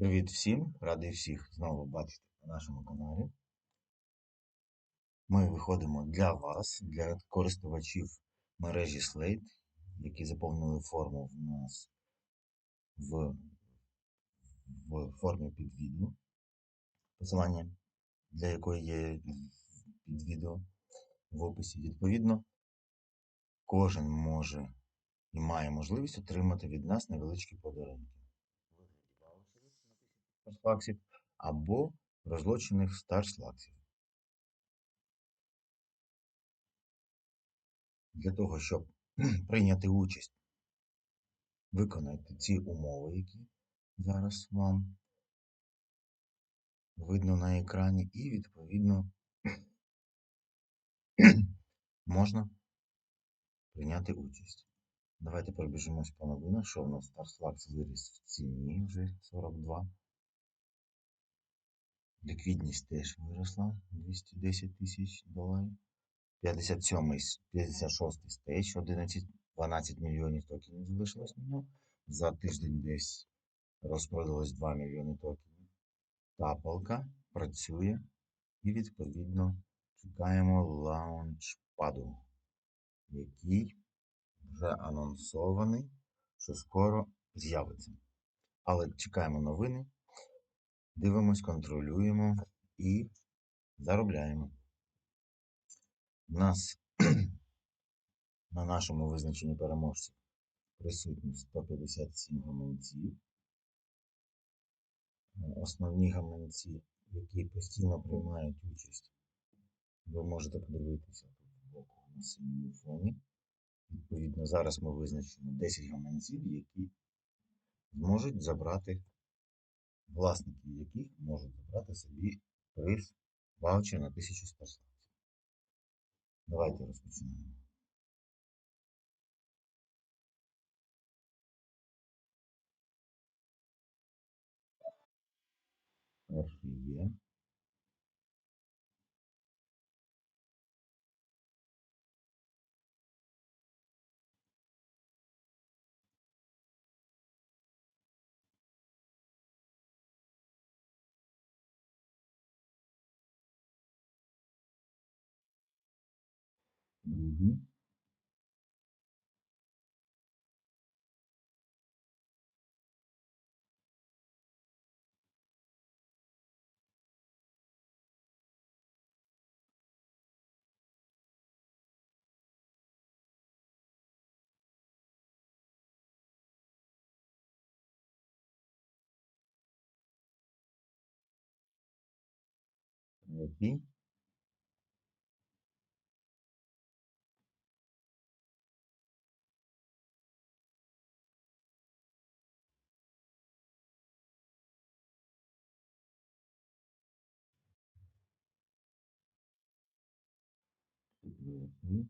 Привіт всім! Радий всіх знову бачити на нашому каналі. Ми виходимо для вас, для користувачів мережі Slate, які заповнили форму в нас в, в формі під відео, посилання для якої є під відео в описі. Відповідно, кожен може і має можливість отримати від нас невеличкі подарунки. Старслаксів або розлочених старслаксів. Для того, щоб прийняти участь, виконайте ці умови, які зараз вам видно на екрані, і, відповідно, можна прийняти участь. Давайте пробіжимось по новинах, що в нас Starslax виріс в ціні вже 42. Ліквідність теж виросла 210 тисяч доларів. 57 56 стейдж, 11, 12 мільйонів токенів залишилось на нього. За тиждень десь розпродалось 2 мільйони токенів. Тапалка працює і, відповідно, чекаємо лаунчпаду, який вже анонсований, що скоро з'явиться. Але чекаємо новини. Дивимось, контролюємо і заробляємо. У нас на нашому визначенні переможців присутні 157 гаманців. Основні гаманці, які постійно приймають участь, ви можете подивитися тут збоку на синьому фоні. Відповідно, зараз ми визначимо 10 гаманців, які зможуть забрати власники яких можуть забрати собі приз ваучер на 1000 старслаксів. Давайте розпочнемо. movie Okay. Mhm.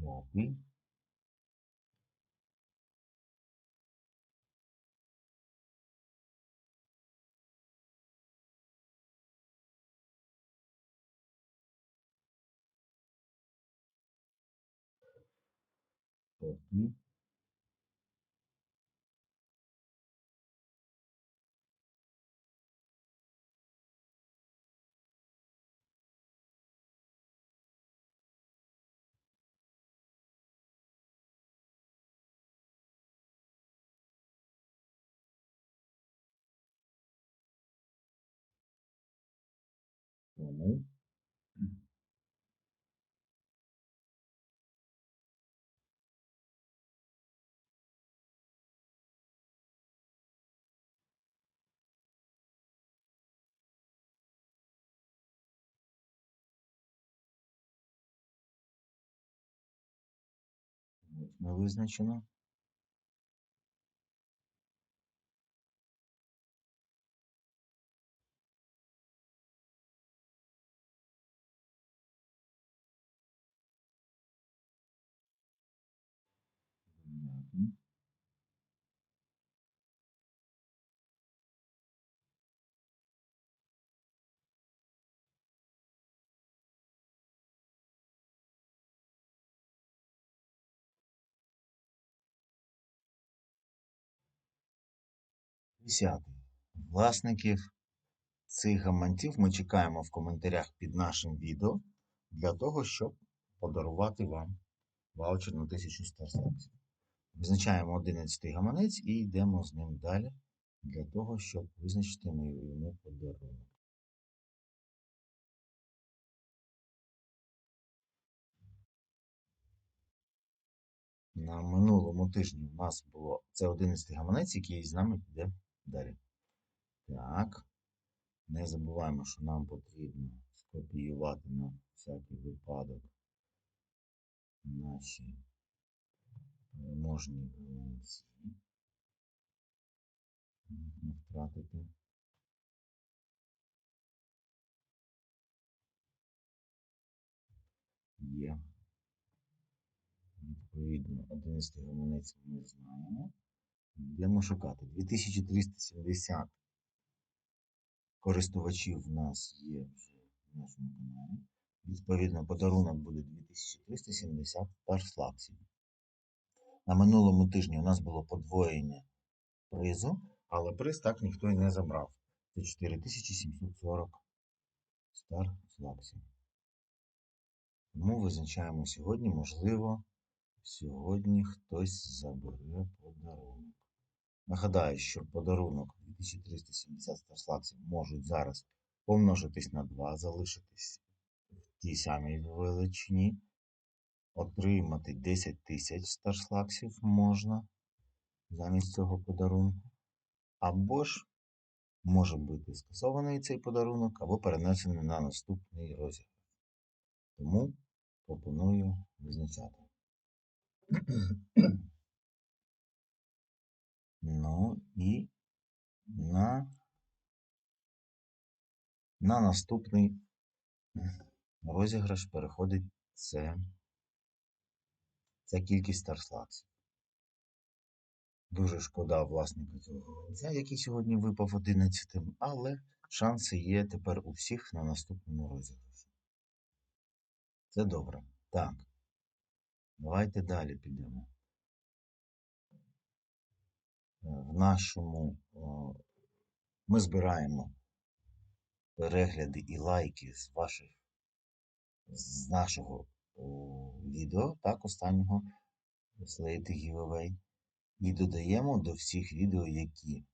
Một. Copy. Rồi. не визначено Mm-hmm. Десятий. Власників цих гаманців ми чекаємо в коментарях під нашим відео для того, щоб подарувати вам ваучер на 1000 старстаксів. Визначаємо 11 гаманець і йдемо з ним далі для того, щоб визначити йому подарунок. На минулому тижні у нас було це 11 гаманець, який з нами піде далі. Так. Не забуваємо, що нам потрібно скопіювати на всякий випадок наші переможні гаманці. Не втратити. Є. Відповідно, 11 гаманець ми знаємо. Йдемо шукати. 2370 користувачів в нас є вже в нашому каналі. Відповідно, подарунок буде 2370 парслаксів. На минулому тижні у нас було подвоєння призу, але приз так ніхто і не забрав. Це 4740 стар слаксів. Тому визначаємо сьогодні, можливо, сьогодні хтось забере подарунок. Нагадаю, що подарунок 2370 старслаксів можуть зараз помножитись на 2, залишитись в тій самій величині. Отримати 10 тисяч старслаксів можна замість цього подарунку. Або ж може бути скасований цей подарунок, або перенесений на наступний розіграш. Тому пропоную визначати. Ну і на, на наступний розіграш переходить це, ця кількість старслаксів. Дуже шкода власника цього гаманця, який сьогодні випав 11, але шанси є тепер у всіх на наступному розіграші. Це добре. Так. Давайте далі підемо. В нашому ми збираємо перегляди і лайки з ваших з нашого відео, так, останнього Slate Giveaway. І додаємо до всіх відео, які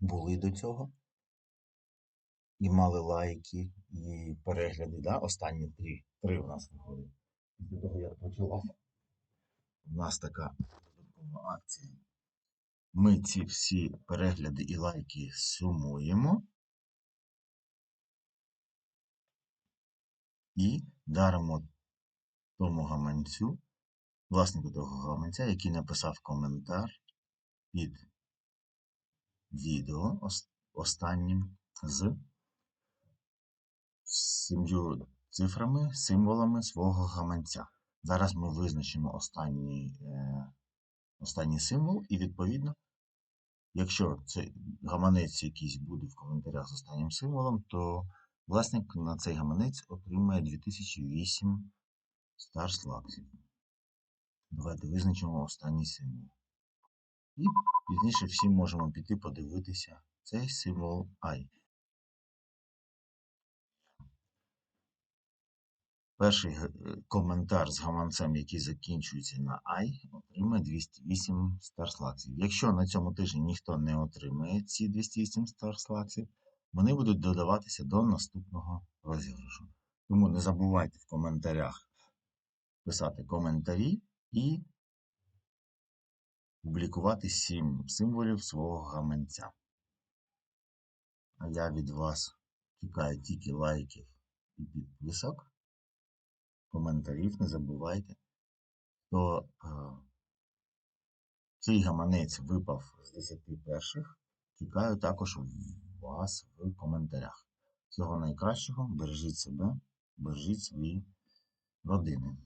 були до цього. І мали лайки, і перегляди. Да? Останні три. Три у нас виходить. Після того, як почала у нас така акція. Ми ці всі перегляди і лайки сумуємо і даримо тому гаманцю, власнику того гаманця, який написав коментар під відео останнім з сім'ю цифрами, символами свого гаманця. Зараз ми визначимо останній, е, останній символ, і, відповідно, якщо цей гаманець якийсь буде в коментарях з останнім символом, то власник на цей гаманець отримає 2008 старслаксів. Давайте визначимо останній символ. І пізніше всі можемо піти подивитися цей символ I. Перший е, коментар з гаманцем, який закінчується на I, отримає 208 старслаксів. Якщо на цьому тижні ніхто не отримає ці 208 старслаксів, вони будуть додаватися до наступного розіграшу. Тому не забувайте в коментарях писати коментарі і публікувати 7 символів свого гаманця. А я від вас чекаю тільки лайків і підписок коментарів, не забувайте, то цей гаманець випав з 10 перших. Чекаю також вас в коментарях. Всього найкращого, бережіть себе, бережіть свої родини.